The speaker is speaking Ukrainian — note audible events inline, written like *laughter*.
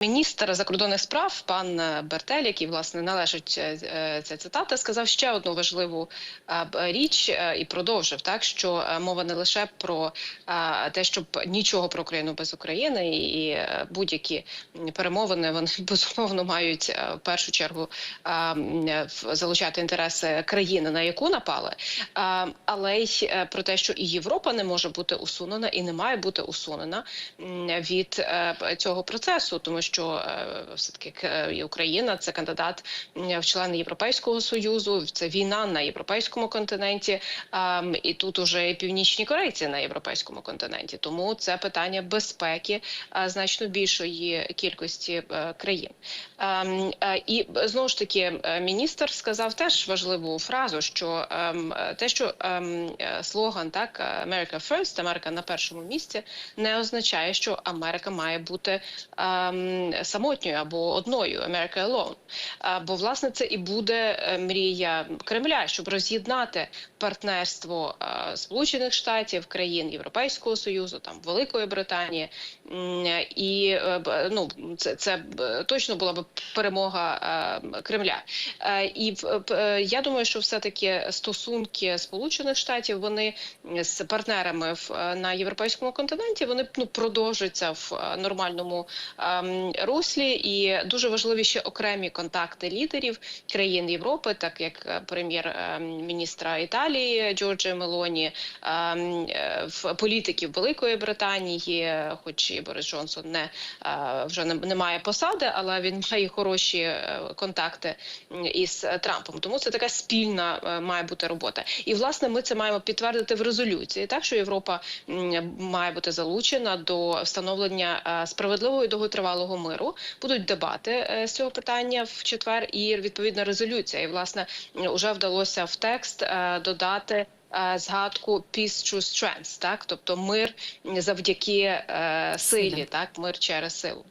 Міністр закордонних справ пан Бертель, який власне належить е, е, ця цитата, сказав ще одну важливу е, річ е, і продовжив так, що е, мова не лише про е, те, щоб нічого про Україну без України, і е, будь-які перемовини вони *laughs* безумовно мають е, в першу чергу е, е, залучати інтереси країни, на яку напали, е, але й е, про те, що і Європа не може бути усунена і не має бути усунена від е, цього процесу, тому що е, все таки і Україна це кандидат в члени Європейського союзу. Це війна на європейському континенті, і тут уже і північні корейці на європейському континенті. Тому це питання безпеки значно більшої кількості е, країн. Ем, е, І е, знову ж таки е, міністр сказав теж важливу фразу, що ем, е, те, що ем, е, слоган так America First, Америка на першому місці, не означає, що Америка має бути ем, самотньою або одною America Alone. Бо власне це і буде е, мрія Кремля, щоб роз'єднати партнерство Сполучених Штатів, країн Європейського союзу, там Великої Британії, і е, ну це, це точно була б перемога Кремля. І е, я думаю, що все таки стосунки Сполучених Штатів вони з партнерами в на європейському континенті вони ну продовжуються в нормальному руслі, і дуже важливі ще окремі контакти лідерів країн Європи, так як е, прем'єр-міністра Італії Джорджа Мелоні, е, в політиків Великої Британії, е, хоч і Борис Джонсон не е, вже не, має посади, але він має хороші е, контакти із е, Трампом. Тому це така спільна е, має бути робота. І власне ми це маємо підтвердити в резолюції, так що Європа має бути залучена до встановлення е, справедливого і довготривалого миру. Будуть дебати е, з цього питання в четвер, і відповідна резолюція. І власне вже вдалося в текст е, додати. е, Згадку peace through strength, так тобто мир завдяки е, силі, Силі. так мир через силу.